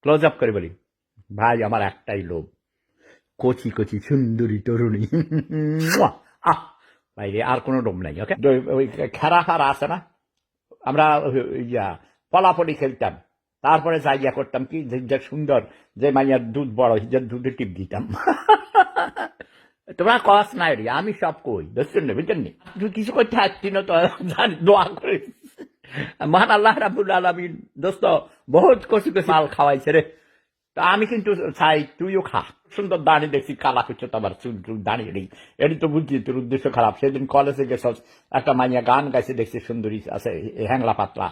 Close up করে বলি। ভাই, আমার একটাই লোভ। কচি কচি, সুন্দরী তরুণী! আহ! বাইরে আর কোনো লোভ নাই ওকে ওই খেরা হারা আছে না? আমরা ইয়া, পলাপলি খেলতাম। তারপরে যাইয়া করতাম কি? যে সুন্দর, যে মাইয়ার দুধ বড়, যে দুধে টিপ দিতাম। তোমরা কস নাই আমি সব কই, বুঝছেন না, বুঝছেন কিছু করতে হাঁটছি না তো দোয়া করে মহান আল্লাহ রাবুল আলমিন, দোস্ত, বহুত কচি কচি মাল খাওয়াইছে রে। তা আমি কিন্তু চাই, তুইও খা। সুন্দর দাঁড়িয়ে দেখছি, কালা করছে তো আবার চুল চুল দাঁড়িয়ে নেই। এটি তো বুঝছি, তোর উদ্দেশ্য খারাপ। সেদিন কলেজে গেছ একটা মাইয়া গান গাইছে, দেখছি সুন্দরী আছে হ্যাংলা পাতলা।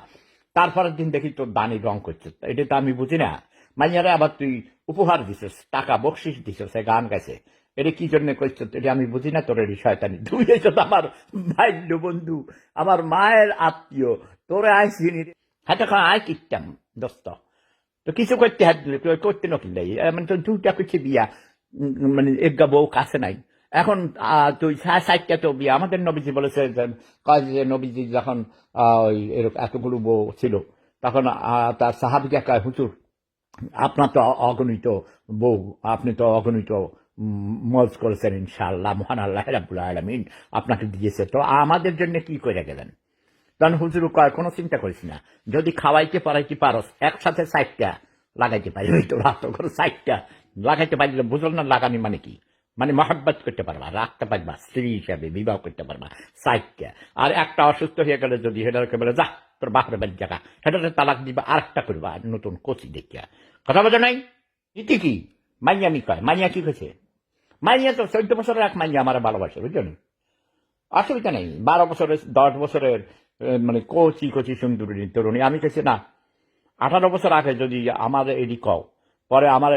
তারপরের দিন দেখি তোর দানি রং করছে। এটা তো আমি বুঝি না। মাইয়ারে আবার তুই উপহার দিছিস, টাকা বকশিস দিছিস সে গান গাইছে। এটা কি জন্য করছ এটা আমি বুঝি না তোর এই শয়তানি। তুই এসে তো আমার বাল্য বন্ধু আমার মায়ের আত্মীয় তোরে আইসিনি হ্যাঁ তখন আয় কিতাম দোস্ত। তো কিছু করতে হাত দিলে করতে নাই মানে তো দুটা করছে বিয়া মানে এগা বউ কাছে নাই। এখন তুই সাড়ে ষাটটা তো বিয়া। আমাদের নবীজি বলেছে যে, নবীজি যখন ওই এরকম এতগুলো বউ ছিল তখন তার সাহাবিকে হুজুর আপনার তো অগণিত বউ আপনি তো অগণিত মজ করেছেন ইনশাআল্লাহ, মহান আল্লাহ আলমিন, আপনাকে দিয়েছে। তো আমাদের জন্য কি করে গেলেন? তখন হুজুর কয়, কোনো চিন্তা করিস না। যদি খাওয়াইতে পারাইতে পারস, একসাথে সাইটটা লাগাইতে পারি। ওই তো রাত করে সাইটটা লাগাইতে পারলে বুঝল না লাগানি মানে কি? মানে মহাব্বত করতে পারবা, রাখতে পারবা, স্ত্রী হিসাবে বিবাহ করতে পারবা সাইটটা আর একটা অসুস্থ হয়ে গেলে যদি সেটাকে বলে যা তোর বাপের বাড়ির জায়গা সেটাতে তালাক দিবা আর একটা করবা, নতুন কচি দেখিয়া। কথা বোঝো নাই? ইতি কি? মাইয়া নি কয়, মাইয়া কি কইছে? মাইয়া তো চোদ্দ বছরের এক মাইয়া আমার ভালোবাসে, বুঝছ নি? অসুবিধা নেই। বারো বছরের, দশ বছরের মানে কচি কচি সুন্দরী তরুণী। আমি কেছি না, আঠারো বছর আগে যদি আমার এডি কও পরে আমার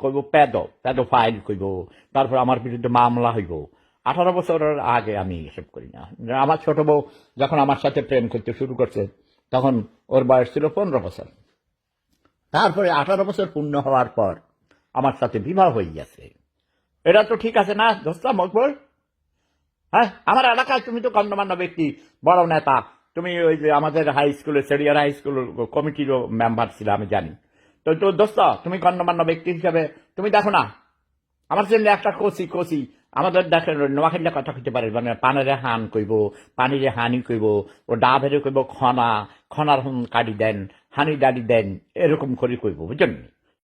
কইব পেদ পেদ ফাইল কইব, তারপর আমার বিরুদ্ধে মামলা হইব। আঠারো বছরের আগে আমি এসব করি না। আমার ছোট বউ যখন আমার সাথে প্রেম করতে শুরু করছে, তখন ওর বয়স ছিল পনেরো বছর। তারপরে আঠারো বছর পূর্ণ হওয়ার পর আমার সাথে বিবাহ হয়ে গেছে এটা তো ঠিক আছে না দোস্তা মকবর হ্যাঁ আমার এলাকায় তুমি তো গণ্যমান্য ব্যক্তি, বড় নেতা। তুমি ওই যে আমাদের হাই স্কুলে সিনিয়র হাই স্কুল কমিটিরও মেম্বার ছিল, আমি জানি। তো তো, দোস্ত, তুমি গণ্যমান্য ব্যক্তি হিসাবে, তুমি দেখো না, আমার জন্য একটা কষি কষি আমাদের দেখেন নোয়াখালীরা কথা কইতে পারে মানে পানেরে হান কইব, পানিরে হানি কইব, ও ডাভেরে কইব, খনা, খনার হুন কাটি দেন, হানি দাড়ি দেন, এরকম করে কইব বুঝলেন